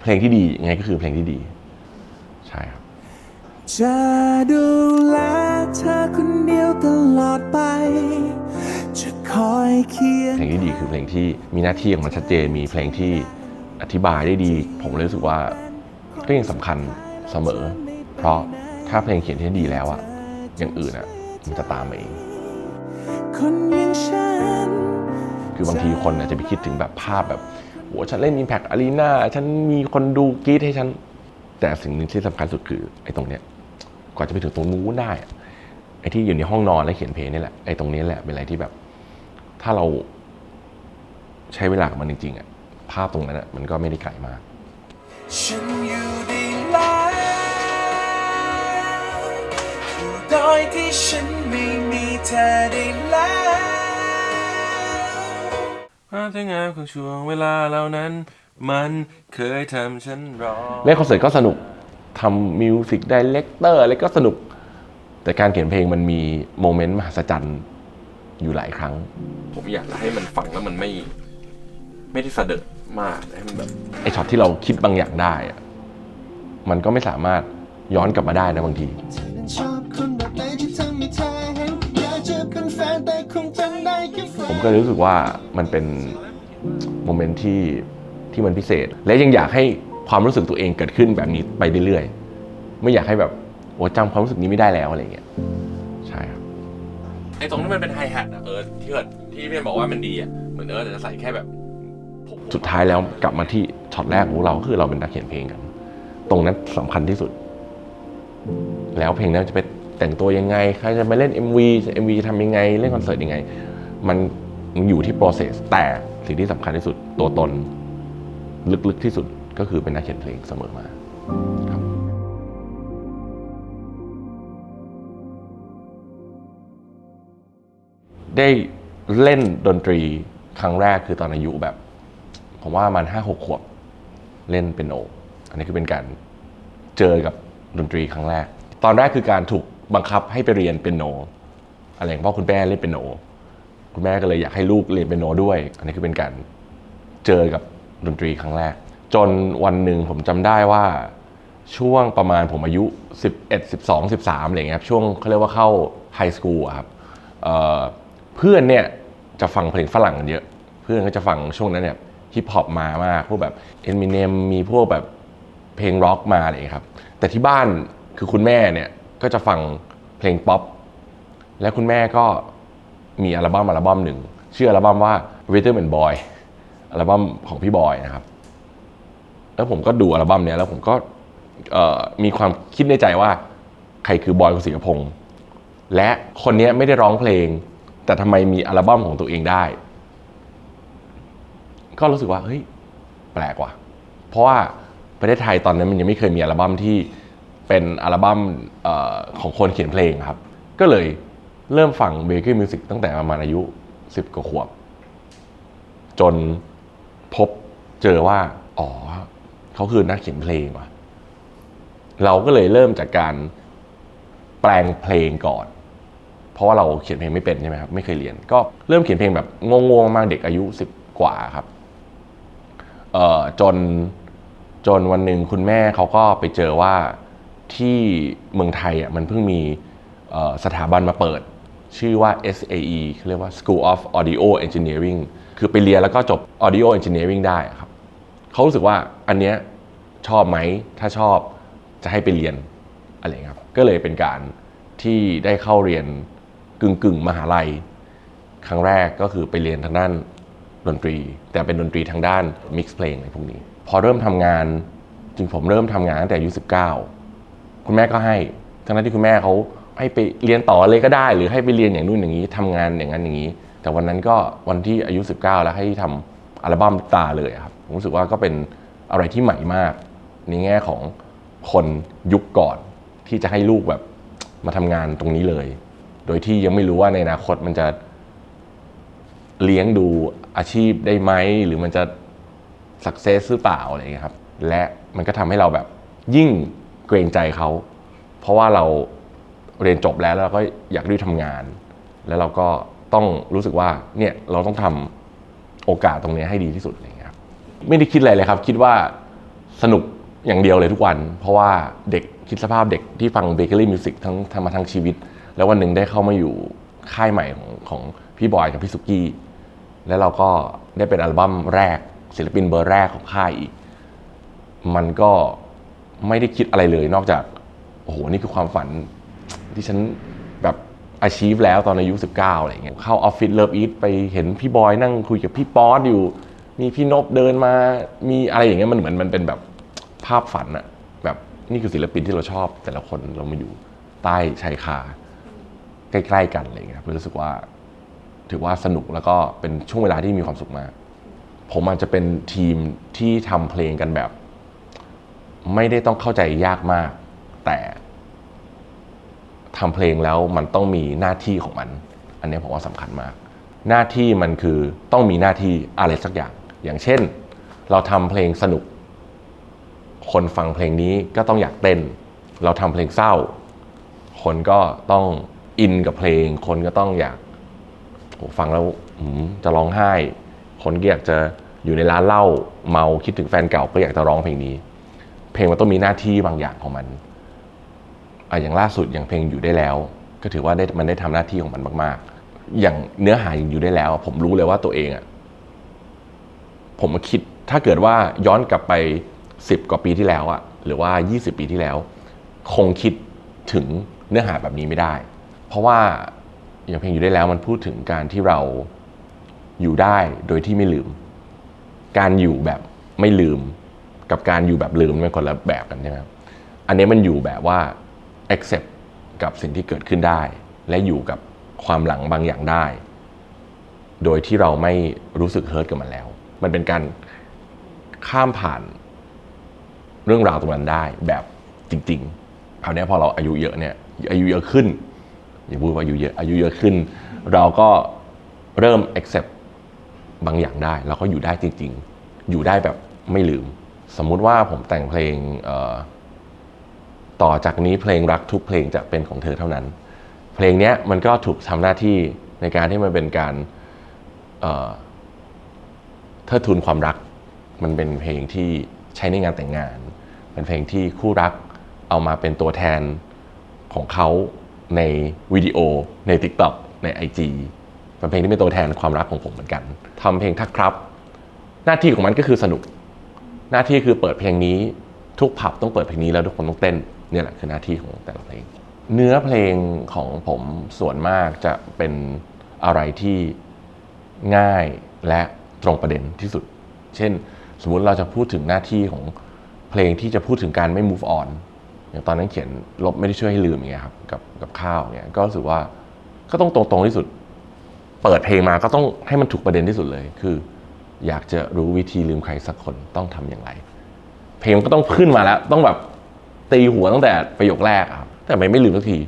เพลงที่ดียังไงก็คือเพลงที่ดี ใช่ครับจะดูแลเธอคนเดียวตลอดไป จะคอยเคียงเพลงที่ดีคือเพลงที่มีหน้าที่ของมันชัดเจนมีเพลงที่อธิบายได้ดี ผมเลยรู้สึกว่าก็ยังสำคัญเสมอ เพราะถ้าเพลงเขียนที่ดีแล้วอะอย่างอื่นอะมันจะตามมาเองคนอย่างฉันคือบางทีคนอาจจะไปคิดถึงแบบภาพแบบ โหฉันเล่น Impact Arena ฉันมีคนดูกรี๊ดให้ฉัน แต่สิ่งหนึ่งที่สำคัญสุดคือไอ้ตรงเนี้ยกว่าจะไปถึงตรงนู้นได้อะไอ้ที่อยู่ในห้องนอนแล้วเขียนเพลงนี่แหละไอ้ตรงนี้แหละเป็นอะไรที่แบบ ถ้าเราใช้เวลากับมันจริงๆอะภาพตรงนั้นอะมันก็ไม่ได้ไกลมากฉันอยู่ด้แล้วอยู่โดยที่ฉันไม่มีเธอได้แล้ว ความสวยงามของช่วงเวลาเหล่านั้น มันเคยทำฉันร้องเล่นคอนเสิร์ตก็สนุกทำมิวสิกไดเรคเตอร์อะไรก็สนุก แต่การเขียนเพลงมันมีโมเมนต์มหัศจรรย์อยู่หลายครั้ง ผมอยากให้มันฟังแล้วมันไม่ ไม่ได้สะเดิดมากให้มันแบบ ไอช็อตที่เราคิดบางอย่างได้อะมันก็ไม่สามารถย้อนกลับมาได้นะบางที ชอบคนแบบไหนที่ทำให้เธอ ผมก็เลยรู้สึกว่ามันเป็นโมเมนต์ที่ที่มันพิเศษ และยังอยากให้ความรู้สึกตัวเองเกิดขึ้นแบบนี้ไปเรื่อยๆ ไม่อยากให้แบบโอ้จำความรู้สึกนี้ไม่ได้แล้วอะไรเงี้ยใช่ครับไอ้ตรงที่มันเป็นไฮแฮทอะเออที่เอิร์ธที่พี่บอกว่ามันดีอะเหมือนเออแต่จะใส่แค่แบบผมสุดท้ายแล้วกลับมาที่ช็อตแรกของเราก็คือเราเป็นนักเขียนเพลงกัน ตรงนั้นสำคัญที่สุด แล้วเพลงนั้นจะไป แต่งตัวยังไงใครจะไปเล่น MV MV จะทำยังไง เล่นคอนเสิร์ตยังไง มันอยู่ที่ process แต่สิ่งที่สำคัญที่สุดตัวตน ลึกๆที่สุดก็คือเป็นนักเขียนเพลงเสมอมาครับได้เล่นดนตรีครั้งแรกคือตอนอายุแบบ ผมว่ามันห้าหกขวบเล่นเป็นโนอันนี้คือเป็นการเจอกับดนตรีครั้งแรก ตอนแรกคือการถูก บังคับให้ไปเรียนเป็นโน อะไรอย่างเพ่อคุณแม่เล่นเป็นโน คุณแม่ก็เลยอยากให้ลูกเรียนเป็นโนด้วย อันนี้คือเป็นการเจอกับดนตรีครั้งแรก จนวันหนึ่งผมจำได้ว่าช่วงประมาณผมอายุ 11 12 13อะไรอย่างเงี้ยครับช่วงเขาเรียกว่าเข้าไฮสคูลครับเเพื่อนเนี่ยจะฟังเพลงฝรั่งกันเยอะ เพื่อนก็จะฟังช่วงนั้นเนี่ยฮิปฮอปมามากพวกแบบเอมิเนมมีพวกแบบเพลงร็อกมาอะไรเงี้ยครับ แต่ที่บ้านคือคุณแม่เนี่ย ก็จะฟังเพลงป๊อปและคุณแม่ก็มีอัลบั้มอัลบั้มหนึ่งชื่ออัลบั้มว่า Rhythm and Boy อัลบั้มของพี่บอยนะครับ แล้วผมก็ดูอัลบั้มเนี้ยแล้วผมก็มีความคิดในใจว่าใครคือบอยกศิรพงษ์และคนนี้ไม่ได้ร้องเพลง แต่ทำไมมีอัลบั้มของตัวเองได้ ก็รู้สึกว่าเฮ้ยแปลกว่ะ เพราะว่าประเทศไทยตอนนั้นมันยังไม่เคยมีอัลบั้มที่ เป็นอัลบั้มของคนเขียนเพลงครับ ก็เลยเริ่มฟังเบเกอร์มิวสิกตั้งแต่ประมาณอายุ 10 กว่าขวบ จนพบเจอว่า อ๋อ เขาคือนักเขียนเพลงว่ะเราก็เลยเริ่มจากการแปลงเพลงก่อน เพราะว่าเราเขียนเพลงไม่เป็นใช่ไหมครับ ไม่เคยเรียน ก็เริ่มเขียนเพลงแบบงงๆมากเด็กอายุสิบกว่าครับจนจนวันหนึ่งคุณแม่เขาก็ไปเจอว่า ที่เมืองไทยอะมันเพิ่งมีสถาบันมาเปิด ชื่อว่า SAE เขาเรียกว่า School of Audio Engineering คือไปเรียนแล้วก็จบ Audio Engineering ได้ครับเขารู้สึกว่าอันเนี้ยชอบไหม ถ้าชอบจะให้ไปเรียนอะไรอย่างเงี้ยครับ ก็เลยเป็นการที่ได้เข้าเรียนกึ่งกึ่งมหาลัย ครั้งแรกก็คือไปเรียนทางด้านดนตรี แต่เป็นดนตรีทางด้านมิกซ์เพลงอะไรพวกนี้ พอเริ่มทำงานจริงผมเริ่มทำงานตั้งแต่อายุ19 คุณแม่ก็ให้ ทั้งนั้นที่คุณแม่เขาให้ไปเรียนต่อเลยก็ได้ หรือให้ไปเรียนอย่างนู่นอย่างนี้ทำงานอย่างนั้นอย่างนี้ แต่วันนั้นก็วันที่อายุ 19 แล้วให้ทำอัลบั้มตาเลยครับผมรู้สึกว่าก็เป็นอะไรที่ใหม่มาก ในแง่ของคนยุคก่อนที่จะให้ลูกแบบมาทำงานตรงนี้เลย โดยที่ยังไม่รู้ว่าในอนาคตมันจะ เลี้ยงดูอาชีพได้ไหม หรือมันจะสักเซสหรือเปล่าอะไรอย่างเงี้ยครับ และมันก็ทำให้เราแบบยิ่ง เกรงใจเขา เพราะว่าเราเรียนจบแล้วแล้วเราก็อยากรีบทำงาน แล้วเราก็ต้องรู้สึกว่าเนี่ยเราต้องทำโอกาสตรงนี้ให้ดีที่สุดอะไรอย่างเงี้ยครับไม่ได้คิดอะไรเลยครับ คิดว่าสนุกอย่างเดียวเลยทุกวัน เพราะว่าเด็กคิดสภาพเด็กที่ฟังเบเกอรี่มิวสิกทั้งทำมาทั้งชีวิต แล้ววันหนึ่งได้เข้ามาอยู่ค่ายใหม่ของของพี่บอยกับพี่สุกี้แล้วเราก็ได้เป็นอัลบั้มแรกศิลปินเบอร์แรกของค่ายอีก มันก็ ไม่ได้คิดอะไรเลย นอกจากโอ้โหนี่คือความฝันที่ฉันแบบอาชีพแล้วตอนอายุ 19อะไรอย่างเงี้ยเข้าออฟฟิศเลิฟอีทไปเห็นพี่บอยนั่งคุยกับพี่ป๊อตอยู่ มีพี่นบเดินมามีอะไรอย่างเงี้ยมันเหมือนมันเป็นแบบภาพฝันอะแบบนี่คือศิลปินที่เราชอบ แต่ละคนเรามาอยู่ใต้ชายคาใกล้ๆกันอะไรอย่างเงี้ยครับรู้สึกว่าถือว่าสนุกแล้วก็เป็นช่วงเวลาที่มีความสุขมาก ผมอาจจะเป็นทีมที่ทำเพลงกันแบบ ไม่ได้ต้องเข้าใจยากมาก แต่ทำเพลงแล้วมันต้องมีหน้าที่ของมัน อันนี้ผมว่าสำคัญมาก หน้าที่มันคือต้องมีหน้าที่อะไรสักอย่าง อย่างเช่น เราทำเพลงสนุก คนฟังเพลงนี้ก็ต้องอยากเต้น เราทำเพลงเศร้า คนก็ต้องอินกับเพลง คนก็ต้องอยากฟังแล้วจะร้องไห้ คนก็อยากจะอยู่ในร้านเหล้าเมาคิดถึงแฟนเก่าก็อยากจะร้องเพลงนี้ เพลงมันต้องมีหน้าที่บางอย่างของมันอะอย่างล่าสุดอย่างเพลงอยู่ได้แล้ว ก็ถือว่าได้มันได้ทำหน้าที่ของมันมาก ๆ อย่างเนื้อหาอย่างอยู่ได้แล้ว ผมรู้เลยว่าตัวเองอะผมมาคิดถ้าเกิดว่าย้อนกลับไปสิบกว่าปีที่แล้วอะหรือว่า 20 ปีที่แล้ว คงคิดถึงเนื้อหาแบบนี้ไม่ได้ เพราะว่าอย่างเพลงอยู่ได้แล้วมันพูดถึงการที่เราอยู่ได้โดยที่ไม่ลืม การอยู่แบบไม่ลืม กับการอยู่แบบลืมมันคนละแบบกันใช่ไหมครับอันนี้มันอยู่แบบว่า accept กับสิ่งที่เกิดขึ้นได้ และอยู่กับความหลังบางอย่างได้ โดยที่เราไม่รู้สึกเฮิร์ตกับมันแล้ว มันเป็นการข้ามผ่านเรื่องราวตรงนั้นได้แบบจริงๆคราวนี้พอเราอายุเยอะเนี่ยอายุเยอะขึ้นอย่าพูดว่าอายุเยอะอายุเยอะขึ้น เราก็เริ่ม accept บางอย่างได้เราก็อยู่ได้จริง ๆ อยู่ได้แบบไม่ลืม สมมุติว่าผมแต่งเพลงต่อจากนี้เพลงรักทุกเพลงจะเป็นของเธอเท่านั้น เพลงเนี้ยมันก็ถูกทำหน้าที่ในการที่มันเป็นการเอ่อเทิดทูนความรัก มันเป็นเพลงที่ใช้ในงานแต่งงาน เป็นเพลงที่คู่รักเอามาเป็นตัวแทนของเขาในวิดีโอ ใน TikTok ใน IG เป็นเพลงที่เป็นตัวแทนความรักของผมเหมือนกันทำเพลงทักครับ หน้าที่ของมันก็คือสนุก หน้าที่คือเปิดเพลงนี้ ทุกผับต้องเปิดเพลงนี้แล้วทุกคนต้องเต้นเนี่ยแหละคือหน้าที่ของแต่ละเพลง เนื้อเพลงของผมส่วนมากจะเป็นอะไรที่ง่ายและตรงประเด็นที่สุด เช่น สมมุติเราจะพูดถึงหน้าที่ของเพลงที่จะพูดถึงการไม่ move on อย่างตอนนั้นเขียนลบไม่ได้ช่วยให้ลืมอย่างเงี้ยครับกับกับข้าวเนี่ยก็รู้สึกว่าก็ต้องตรงๆที่สุด เปิดเพลงมาก็ต้องให้มันถูกประเด็นที่สุดเลยคือ อยากจะรู้วิธีลืมใครสักคนต้องทำอย่างไร เพลงก็ต้องขึ้นมาแล้ว ต้องแบบตีหัวตั้งแต่ประโยคแรกครับแต่ไม่ไม่ลืมสักที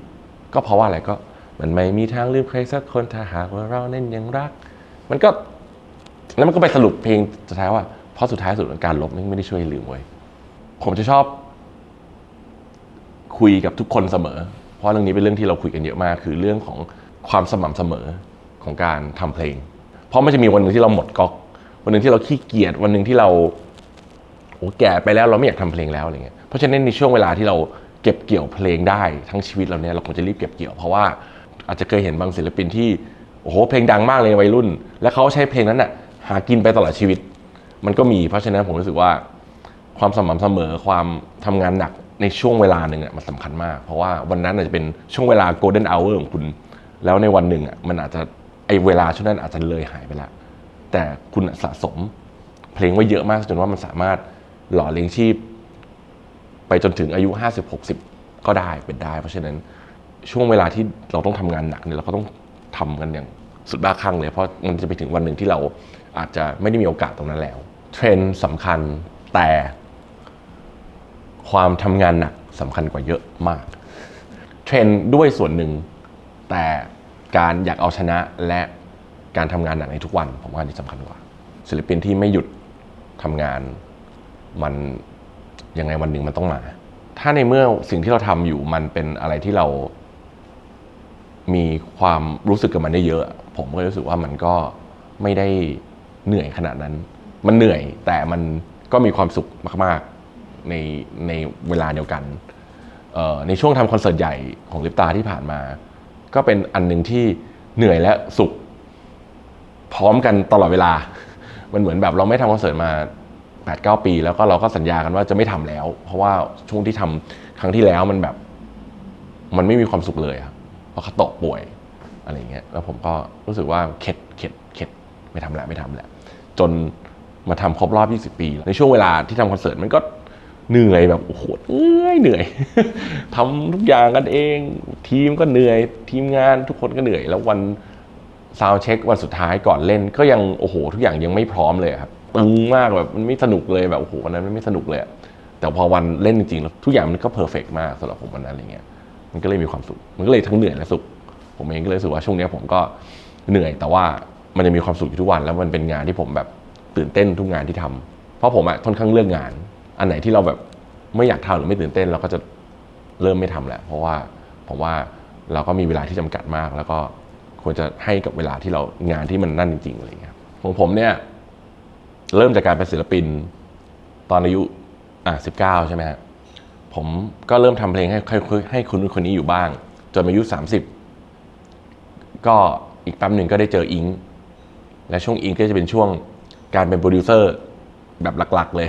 ก็เพราะว่าอะไรก็มันไม่มีทางลืมใครสักคนถ้าหากว่าเราเน้นยังรัก มันก็แล้วมันก็ไปสรุปเพลงสุดท้ายว่าเพราะสุดท้ายสุดการลบไม่ได้ช่วยลืมเว้ยผมจะชอบ คุยกับทุกคนเสมอ เพราะเรื่องนี้เป็นเรื่องที่เราคุยกันเยอะมาก คือเรื่องของความสม่ำเสมอของการทำเพลง เพราะมันจะมีวันหนึ่งที่เราหมดก๊อก วันหนึ่งที่เราขี้เกียจวันหนึ่งที่เราโอ้แก่ไปแล้วเราไม่อยากทำเพลงแล้วอะไรเงี้ยเพราะฉะนั้นในช่วงเวลาที่เราเก็บเกี่ยวเพลงได้ทั้งชีวิตเราเนี่ยเราควรจะรีบเก็บเกี่ยว เพราะว่าอาจจะเคยเห็นบางศิลปินที่โอ้โหเพลงดังมากเลยในวัยรุ่น แล้วเขาใช้เพลงนั้นน่ะหากินไปตลอดชีวิต มันก็มีเพราะฉะนั้นผมรู้สึกว่า ความสม่ำเสมอความทำงานหนักในช่วงเวลาหนึ่งอะมันสำคัญมาก เพราะว่าวันนั้นอาจจะเป็นช่วงเวลา golden hour ของคุณ แล้วในวันหนึ่งอะมันอาจจะไอเวลาช่วงนั้นอาจจะเลยหายไปแล้ว แต่คุณสะสม เพลงไว้เยอะมากจนว่ามันสามารถหล่อเลี้ยงชีพ ไปจนถึงอายุ 50 60 ก็ได้เป็นได้ เพราะฉะนั้นช่วงเวลาที่เราต้องทำงานหนักเนี่ยเราก็ต้องทำกันอย่างสุดบ้าคลั่งเลย เพราะมันจะไปถึงวันหนึ่งที่เราอาจจะไม่ได้มีโอกาสตรงนั้นแล้ว เทรนด์สำคัญแต่ ความทำงานหนักสำคัญกว่าเยอะมาก เทรนด์ด้วยส่วนหนึ่งแต่การอยากเอาชนะและ การทำงานหนักในทุกวัน ผมว่าอันนี้สำคัญกว่า ศิลปินที่ไม่หยุดทำงานมันยังไงวันหนึ่งมันต้องมา ถ้าในเมื่อสิ่งที่เราทำอยู่มันเป็นอะไรที่เรา มีความรู้สึกกับมันได้เยอะ ผมก็รู้สึกว่ามันก็ไม่ได้เหนื่อยขนาดนั้น มันเหนื่อยแต่มันก็มีความสุขมาก ๆ ในในเวลาเดียวกัน ในช่วงทำคอนเสิร์ตใหญ่ของลิปตาที่ผ่านมา ก็เป็นอันหนึ่งที่เหนื่อยและสุข พร้อมกันตลอดเวลา มันเหมือนแบบเราไม่ทำคอนเสิร์ตมา8 9ปี แล้วก็เราก็สัญญากันว่าจะไม่ทำแล้ว เพราะว่าช่วงที่ทำครั้งที่แล้วมันแบบ มันไม่มีความสุขเลยครับเพราะเขาตกป่วยอะไรเงี้ยแล้วผมก็รู้สึกว่าเข็ดเข็ดเข็ดไม่ทำแล้วไม่ทำแล้วจนมาทำครบรอบ 20 ปี ในช่วงเวลาที่ทำคอนเสิร์ตมันก็เหนื่อยแบบโอ้โหเหนื่อยเหนื่อยทำทุกอย่างกันเอง ทีมก็เหนื่อย ทีมงานทุกคนก็เหนื่อย แล้ววัน ซาวเช็ควันสุดท้ายก่อนเล่นก็ยังโอ้โห ทุกอย่างยังไม่พร้อมเลยครับตึงมากแบบมันไม่สนุกเลยแบบโอ้โหวันนั้นไม่สนุกเลย แต่พอวันเล่นจริงๆแล้วทุกอย่างมันก็เพอร์เฟกมากสำหรับผมวันนั้นอะไรเงี้ยมันก็เลยมีความสุข มันก็เลยทั้งเหนื่อยและสุข ผมเองก็เลยรู้สึกว่าช่วงนี้ผมก็เหนื่อยแต่ว่ามันจะมีความสุขอยู่ทุกวัน แล้วมันเป็นงานที่ผมแบบตื่นเต้นทุกงานที่ทำเพราะผมอะค่อนข้างเลือกงาน อันไหนที่เราแบบไม่อยากทำหรือไม่ตื่นเต้นเราก็จะเริ่มไม่ทำแหละ เพราะว่าผมว่าเราก็มีเวลาที่จำกัดมากแล้วก็ ควรจะให้กับเวลาที่เรางานที่มันนั่นจริงๆอะไรเงี้ยของผมเนี่ยเริ่มจากการเป็นศิลปินตอนอายุอะสิบเก้าใช่ไหมฮะผมก็เริ่มทำเพลงให้ให้ให้คนนู้นคนนี้อยู่บ้าง จนอายุ 30 ก็อีกแป๊บหนึ่งก็ได้เจออิง และช่วงอิงก็จะเป็นช่วงการเป็นโปรดิวเซอร์แบบหลักๆ เลย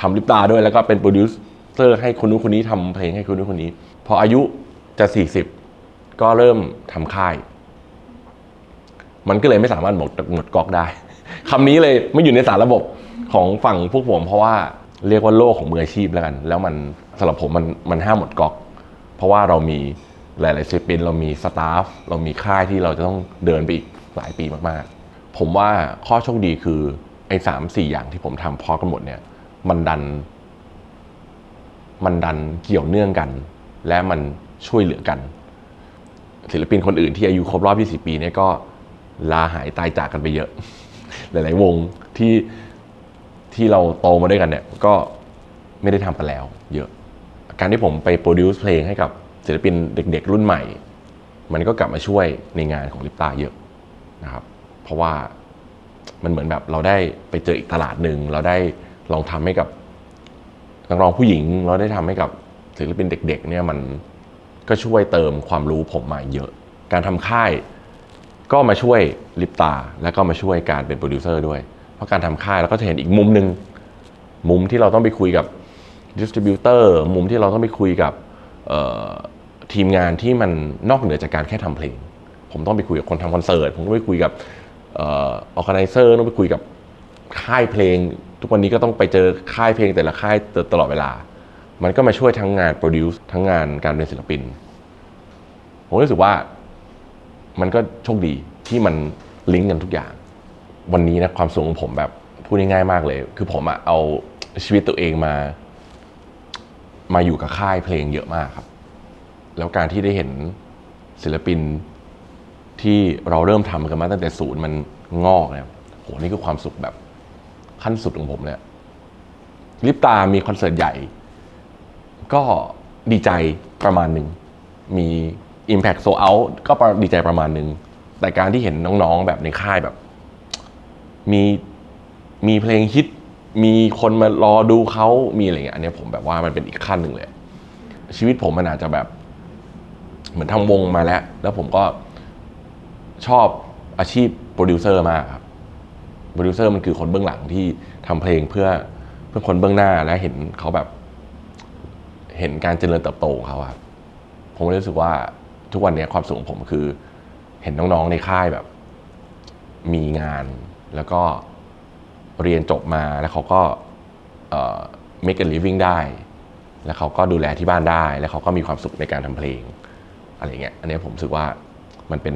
ทำลิปตาด้วยแล้วก็เป็นโปรดิวเซอร์ให้คนนู้นคนนี้ทำเพลงให้คนนู้นคนนี้ พออายุจะ 40 ก็เริ่มทำค่าย มันก็เลยไม่สามารถหมดหมดก๊อกได้คำนี้เลยไม่อยู่ในสารระบบของฝั่งพวกผมเพราะว่าเรียกว่าโลกของมืออาชีพแล้วกัน แล้วมันสำหรับผมมันมันห้ามหมดก๊อก เพราะว่าเรามีหลาย ๆศิลปินเรามีสตาฟเรามีค่ายที่เราจะต้องเดินไปอีกหลายปีมากๆ ผมว่าข้อโชคดีคือไอ้สามสี่อย่างที่ผมทำพร้อมกันหมดเนี่ยมันดัน มันดันเกี่ยวเนื่องกัน และมันช่วยเหลือกัน ศิลปินคนอื่นที่อายุครบรอบ 20 ปีเนี่ยก็ ลาหายตายจากกันไปเยอะ หลาย ๆ วงที่ที่เราโตมาด้วยกันเนี่ยก็ไม่ได้ทำกันแล้ว เยอะ การที่ผมไปโปรดิวซ์เพลงให้กับศิลปินเด็ก ๆ รุ่นใหม่ มันก็กลับมาช่วยในงานของลิปตาเยอะนะครับ เพราะว่ามันเหมือนแบบเราได้ไปเจออีกตลาดหนึ่งเราได้ลองทำให้กับนักร้องผู้หญิง เราได้ทำให้กับศิลปินเด็ก ๆ เนี่ยมันก็ช่วยเติมความรู้ผมมาเยอะ การทำค่าย ก็มาช่วยลิปตา แล้วก็มาช่วยการเป็นโปรดิวเซอร์ด้วย เพราะการทำค่ายเราก็จะเห็นอีกมุมหนึ่งมุมที่เราต้องไปคุยกับดิสติบิวเตอร์มุมที่เราต้องไปคุยกับทีมงานที่มันนอกเหนือจากการแค่ทำเพลง ผมต้องไปคุยกับคนทำคอนเสิร์ตผมต้องไปคุยกับออแกไนเซอร์ต้องไปคุยกับค่ายเพลง ทุกวันนี้ก็ต้องไปเจอค่ายเพลงแต่ละค่ายตลอดเวลา มันก็มาช่วยทั้งงานโปรดิวซ์ทั้งงานการเป็นศิลปิน ผมรู้สึกว่า มันก็โชคดีที่มันลิงก์กันทุกอย่าง วันนี้นะความสูงของผมแบบพูดง่ายๆมากเลย คือผมอะเอาชีวิตตัวเองมา มาอยู่กับค่ายเพลงเยอะมากครับ แล้วการที่ได้เห็นศิลปินที่เราเริ่มทำกันมาตั้งแต่ศูนย์มันงอกเนี่ยโหนี่คือความสุขแบบขั้นสุดของผมเลยลิปตามีคอนเสิร์ตใหญ่ ก็ดีใจประมาณหนึ่งมี Impact So Out ก็ดีใจประมาณหนึ่ง แต่การที่เห็นน้องๆแบบในค่ายแบบ มีมีเพลงฮิต มีคนมารอดูเขามีอะไรเงี้ยอันนี้ผมแบบว่ามันเป็นอีกขั้นหนึ่งเลย ชีวิตผมมันอาจจะแบบ เหมือนทำวงมาแล้ว แล้วผมก็ชอบอาชีพโปรดิวเซอร์มากครับโปรดิวเซอร์มันคือคนเบื้องหลังที่ทำเพลงเพื่อเพื่อคนเบื้องหน้าและเห็นเขาแบบ เห็นการเจริญเติบโตของเขาครับผมรู้สึกว่า ทุกวันนี้ความสุขของผมคือ เห็นน้องๆในค่ายแบบ มีงานแล้วก็เรียนจบมาแล้วเขาก็เอ่อ make a living ได้ แล้วเขาก็ดูแลที่บ้านได้ แล้วเขาก็มีความสุขในการทำเพลง อะไรเงี้ยอันนี้ผมรู้สึกว่ามันเป็น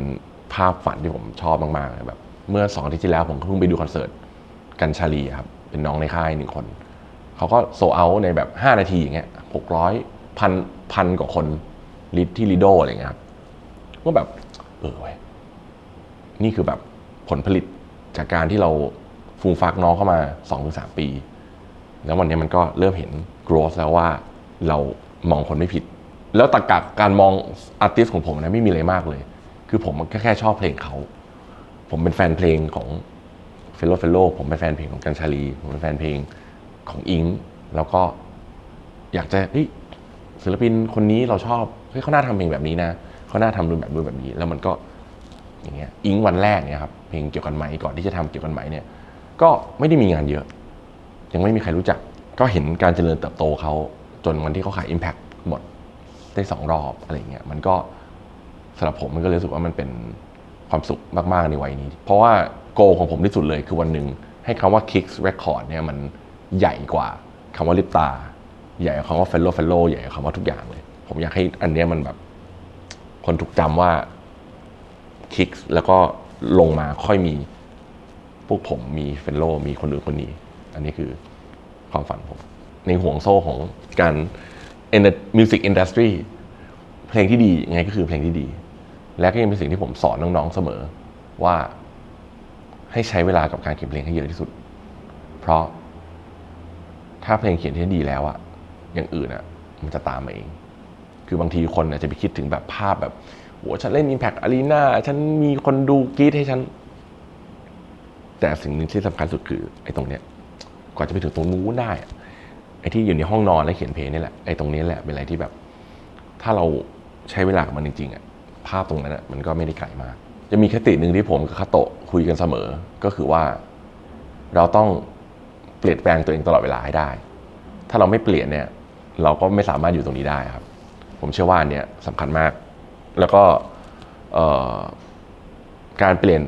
ภาพฝันที่ผมชอบมากๆเลยแบบเมื่อสองอาทิตย์ที่แล้วผมเพิ่งไปดูคอนเสิร์ตกันชาลีครับเป็นน้องในค่ายหนึ่งคน เขาก็โซเอาในแบบ 5 นาทีอย่างเงี้ยหกร้อยพันพันกว่าคนลิดที่ลิโดอะไรเงี้ยครับ ก็แบบ เออเว้ยนี่คือแบบผลผลิตจากการที่เราฟูมฟักน้องเข้ามา 2-3 ปี แล้ววันนี้มันก็เริ่มเห็น growth แล้วว่าเรามองคนไม่ผิด แล้วตรกกการมองอาร์ติสของผมนะไม่มีอะไรมากเลย คือผมก็แค่ชอบเพลงเขา ผมเป็นแฟนเพลงของเฟลโลเฟลโลผมเป็นแฟนเพลงของกันชาลี ผมเป็นแฟนเพลงของอิง แล้วก็อยากจะเฮ้ยศิลปินคนนี้เราชอบเฮ้ยเขาน่าทำเพลงแบบนี้นะ เขาน่าทำรูปแบบรูปแบบนี้ แล้วมันก็อย่างเงี้ยอิงวันแรกเนี่ยครับเพลงเกี่ยวกันไหมก่อนที่จะทำเกี่ยวกันไหมเนี่ยก็ไม่ได้มีงานเยอะ ยังไม่มีใครรู้จัก ก็เห็นการเจริญเติบโตเขาจนวันที่เขาขาย Impact หมดได้สองรอบอะไรเงี้ยมันก็สำหรับผมมันก็เลยรู้สึกว่ามันเป็นความสุขมากๆในวัยนี้ เพราะว่าโกของผมที่สุดเลยคือวันหนึ่งให้คำว่า Kicks Record เนี่ยมันใหญ่กว่าคำว่าลิปตา ใหญ่กว่าคำว่า Fellow Fellow ใหญ่กว่าคำว่าทุกอย่างเลย ผมอยากให้อันเนี้ยมันแบบ คนถูกจำว่า Kicks แล้วก็ลงมาค่อยมีพวกผมมีเฟลโลมีคนอื่นคนนี้ อันนี้คือความฝันผม ในห่วงโซ่ของการมิวสิกอินดัสทรีเพลงที่ดียังไงก็คือเพลงที่ดี และก็ยังเป็นสิ่งที่ผมสอนน้องๆเสมอว่าให้ใช้เวลากับการเขียนเพลงให้เยอะที่สุด เพราะถ้าเพลงเขียนที่ดีแล้วอะอย่างอื่นอะมันจะตามมาเอง คือบางทีคนอาจจะไปคิดถึงแบบภาพแบบโหฉันเล่น Impact Arena ฉันมีคนดูกรี๊ดให้ฉัน แต่สิ่งหนึ่งที่สำคัญสุดคือไอ้ตรงเนี้ยกว่าจะไปถึงตรงนู้นได้ไอ้ที่อยู่ในห้องนอนแล้วเขียนเพลงนี่แหละไอ้ตรงนี้แหละเป็นอะไรที่แบบ ถ้าเราใช้เวลากับมันจริงๆอะภาพตรงนั้นอะมันก็ไม่ได้ไกลมาก จะมีคติหนึ่งที่ผมกับคาโตะคุยกันเสมอ ก็คือว่าเราต้องเปลี่ยนแปลงตัวเองตลอดเวลาให้ได้ ถ้าเราไม่เปลี่ยนเนี่ย เราก็ไม่สามารถอยู่ตรงนี้ได้ครับ ผมเชื่อว่าอันเนี้ยสำคัญมาก แล้วก็การเปลี่ยน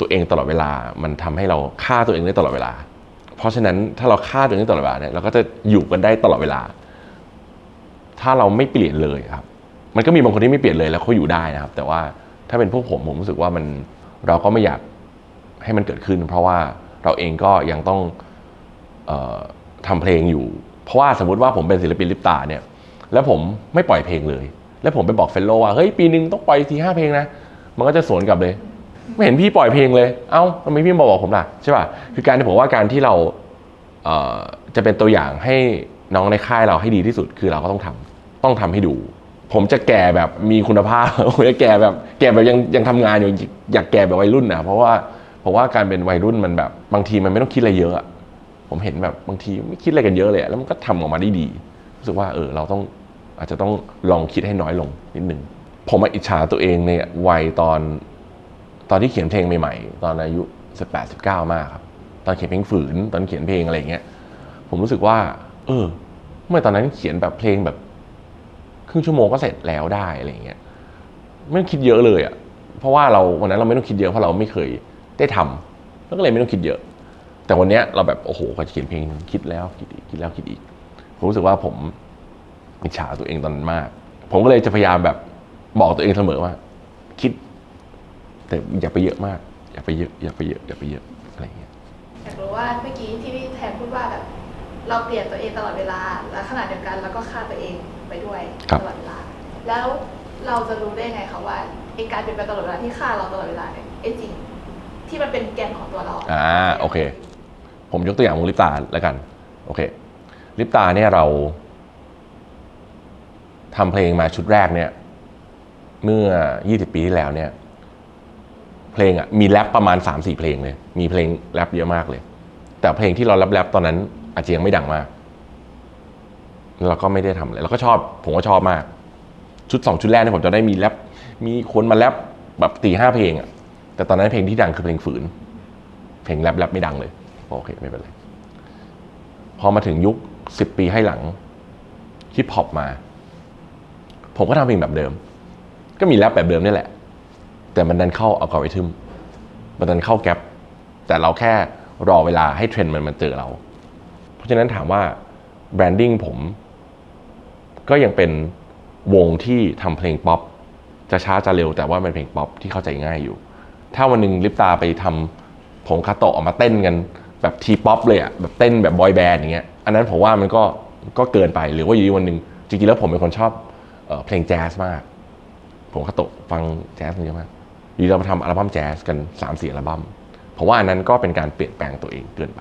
ตัวเองตลอดเวลา มันทำให้เราฆ่าตัวเองได้ตลอดเวลา เพราะฉะนั้นถ้าเราฆ่าตัวเองได้ตลอดเวลาเนี่ยเราก็จะอยู่กันได้ตลอดเวลา ถ้าเราไม่เปลี่ยนเลยครับ มันก็มีบางคนที่ไม่เปลี่ยนเลยแล้วเขาอยู่ได้นะครับ แต่ว่าถ้าเป็นพวกผมผมรู้สึกว่ามันเราก็ไม่อยากให้มันเกิดขึ้น เพราะว่าเราเองก็ยังต้องออทำเพลงอยู่ เพราะว่าสมมติว่าผมเป็นศิลปินลิปตาเนี่ย แล้วผมไม่ปล่อยเพลงเลย แล้วผมไปบอกเฟลโลว่าเฮ้ยปีหนึ่งต้องปล่อยทีห้าเพลงนะ มันก็จะสวนกลับเลย ไม่เห็นพี่ปล่อยเพลงเลย เอ้าทำไมพี่มาบอกผมล่ะใช่ป่ะคือการที่ผมว่าการที่เราเจะเป็นตัวอย่างให้น้องในค่ายเราให้ดีที่สุดคือเราก็ต้องทำต้องทำให้ดู ผมจะแก่แบบมีคุณภาพผมจะแก่แบบแก่แบบยังยังทำงานอยู่อยากแก่แบบวัยรุ่นนะเพราะว่าเพราะว่าการเป็นวัยรุ่นมันแบบบางทีมันไม่ต้องคิดอะไรเยอะผมเห็นแบบบางทีไม่คิดอะไรกันเยอะเลย แล้วมันก็ทำออกมาได้ดีรู้สึกว่าเออเราต้อง อาจจะต้องลองคิดให้น้อยลงนิดนึงผมมาอิจฉาตัวเองในวัยตอนตอนที่เขียนเพลงใหม่ๆ ตอนอายุ 18 19 มากครับ ตอนเขียนเพลงฝืน ตอนเขียนเพลงอะไรอย่างเงี้ย ผมรู้สึกว่า เออ เมื่อตอนนั้นเขียนแบบเพลงแบบ ครึ่งชั่วโมงก็เสร็จแล้วได้อะไรอย่างเงี้ย ไม่ต้องคิดเยอะเลยอะ่ะ เพราะว่าเราวันนั้นเราไม่ต้องคิดเยอะเพราะเราไม่เคยได้ทำแล้วก็เลยไม่ต้องคิดเยอะ แต่วันเนี้ยเราแบบโอ้โหกว่าจะเขียนเพลงคิดแล้วคิดอีกคิดแล้วคิดอีก ผมรู้สึกว่าผม อิจฉาตัวเองตอนนั้นมาก ผมก็เลยจะพยายามแบบบอกตัวเองเสมอว่า คิด แต่อย่าไปเยอะมาก อย่าไปเยอะอย่าไปเยอะอย่าไปเยอะอะไรอย่างเงี้ยอยากรู้ว่าเมื่อกี้ที่พี่แทนพูดว่าแบบเราเปลี่ยนตัวเองตลอดเวลา และขณะเดียวกันเราก็ฆ่าตัวเองไปด้วยครับตลอดเวลา แล้วเราจะรู้ได้ไงคะว่าไอการเปลี่ยนแปลงตลอดเวลาที่ฆ่าเราตลอดเวลาเนี่ยไอจริงที่มันเป็นแกนของตัวเราอ่าโอเค ผมยกตัวอย่างวงลิปตาแล้วกัน โอเค ลิปตาเนี่ยเรา ทำเพลงมาชุดแรกเนี่ย เมื่อ 20 ปีที่แล้วเนี่ย เพลงอะมีแรปประมาณ 3-4 เพลงเลย มีเพลงแรปเยอะมากเลย แต่เพลงที่เราแรปแรปตอนนั้น อาจจะยังไม่ดังมากเราก็ไม่ได้ทำอะไรเราก็ชอบ ผมก็ชอบมาก ชุดสองชุดแรกเนี่ยผมจะได้มีแรปมีคนมาแรปแบบตีห้าเพลงอะแต่ตอนนั้นเพลงที่ดังคือเพลงฝืน เพลงแรปแรปไม่ดังเลยโอเคไม่เป็นไรพอมาถึงยุคสิบปีให้หลังฮิปฮอปมา ผมก็ทำเพลงแบบเดิม ก็มีแรปแบบเดิมนี่แหละ แต่มันดันเข้าอัลกอริทึมมันดันเข้าแกลบแต่เราแค่รอเวลาให้เทรนด์มันมันเจอเรา เพราะฉะนั้นถามว่าแบรนดิ้งผม ก็ยังเป็นวงที่ทำเพลงป๊อปจะช้าจะเร็วแต่ว่าเป็นเพลงป๊อปที่เข้าใจง่ายอยู่ ถ้าวันหนึ่งลิปตาไปทำผงคาโตะออกมาเต้นกันแบบทีป๊อปเลยอะแบบเต้นแบบบอยแบนด์อย่างเงี้ย อันนั้นผมว่ามันก็ก็เกินไปหรือว่าอยู่ดีวันหนึ่งจริงๆแล้วผมเป็นคนชอบ เพลงแจ๊สมาก ผมคาโตะฟังแจ๊สเยอะมากอยู่เรามาทำอัลบั้มแจ๊สกัน3ามสี่อัลบั้มผมว่าอันนั้นก็เป็นการเปลี่ยนแปลงตัวเองเกินไป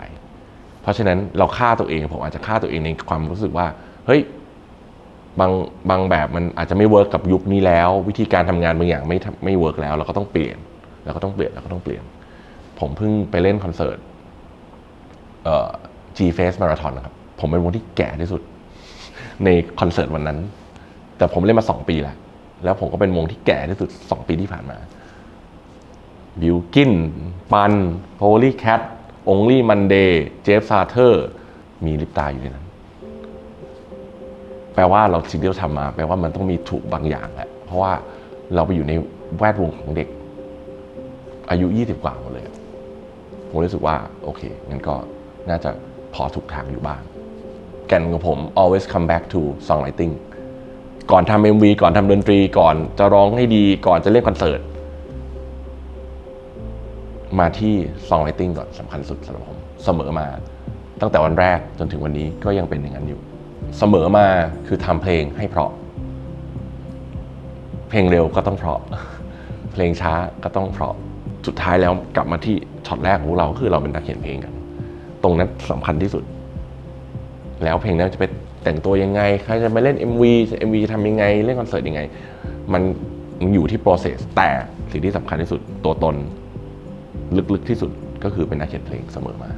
เพราะฉะนั้นเราฆ่าตัวเอง ผมอาจจะฆ่าตัวเองในความรู้สึกว่า เฮ้ยบางบางแบบมันอาจจะไม่เวิร์กกับยุคนี้แล้ว วิธีการทำงานบางอย่างไม่ไม่เวิร์กแล้ว เราก็ต้องเปลี่ยนเราก็ต้องเปลี่ยนเราก็ต้องเปลี่ยน ผมเพิ่งไปเล่นคอนเสิร์ตเอ่อ G Face Marathon นะครับผมเป็นวงที่แก่ที่สุดในคอนเสิร์ตวันนั้น แต่ผมเล่นมาสองปีแล้ว แล้วผมก็เป็นวงที่แก่ที่สุดสองปีที่ผ่านมาบิวกิน ปันโพลีแคทองลี่มันเดย์เจฟซาเทอร์ มีลิปตาอยู่ในนั้น แปลว่าเราสิ่งที่เราทำมา แปลว่ามันต้องมีถูกบางอย่างแหละ เพราะว่าเราไปอยู่ในแวดวงของเด็ก อายุ 20 กว่าหมดเลย ผมรู้สึกว่า โอเค งั้นก็น่าจะพอถูกทางอยู่บ้าง แก่นของผม always come back to songwriting ก่อนทำ MV ก่อนทำดนตรี ก่อนจะร้องให้ดี ก่อนจะเล่นคอนเสิร์ต มาที่ songwriting ก่อนสำคัญสุดสำหรับผมเสมอมา ตั้งแต่วันแรกจนถึงวันนี้ก็ยังเป็นอย่างนั้นอยู่ เสมอมาคือทำเพลงให้เพราะ เพลงเร็วก็ต้องเพราะ เพลงช้าก็ต้องเพราะสุดท้ายแล้วกลับมาที่ช็อตแรกของเราคือเราเป็นนักเขียนเพลงกัน ตรงนั้นสำคัญที่สุด แล้วเพลงนั้นจะไป แต่งตัวยังไงใครจะมาเล่น MV MV จะทำยังไง เล่นคอนเสิร์ตยังไงมันมันอยู่ที่ process แต่สิ่งที่สำคัญที่สุดตัวตนลึกๆที่สุดก็คือเป็นนักเขียนเพลงเสมอมา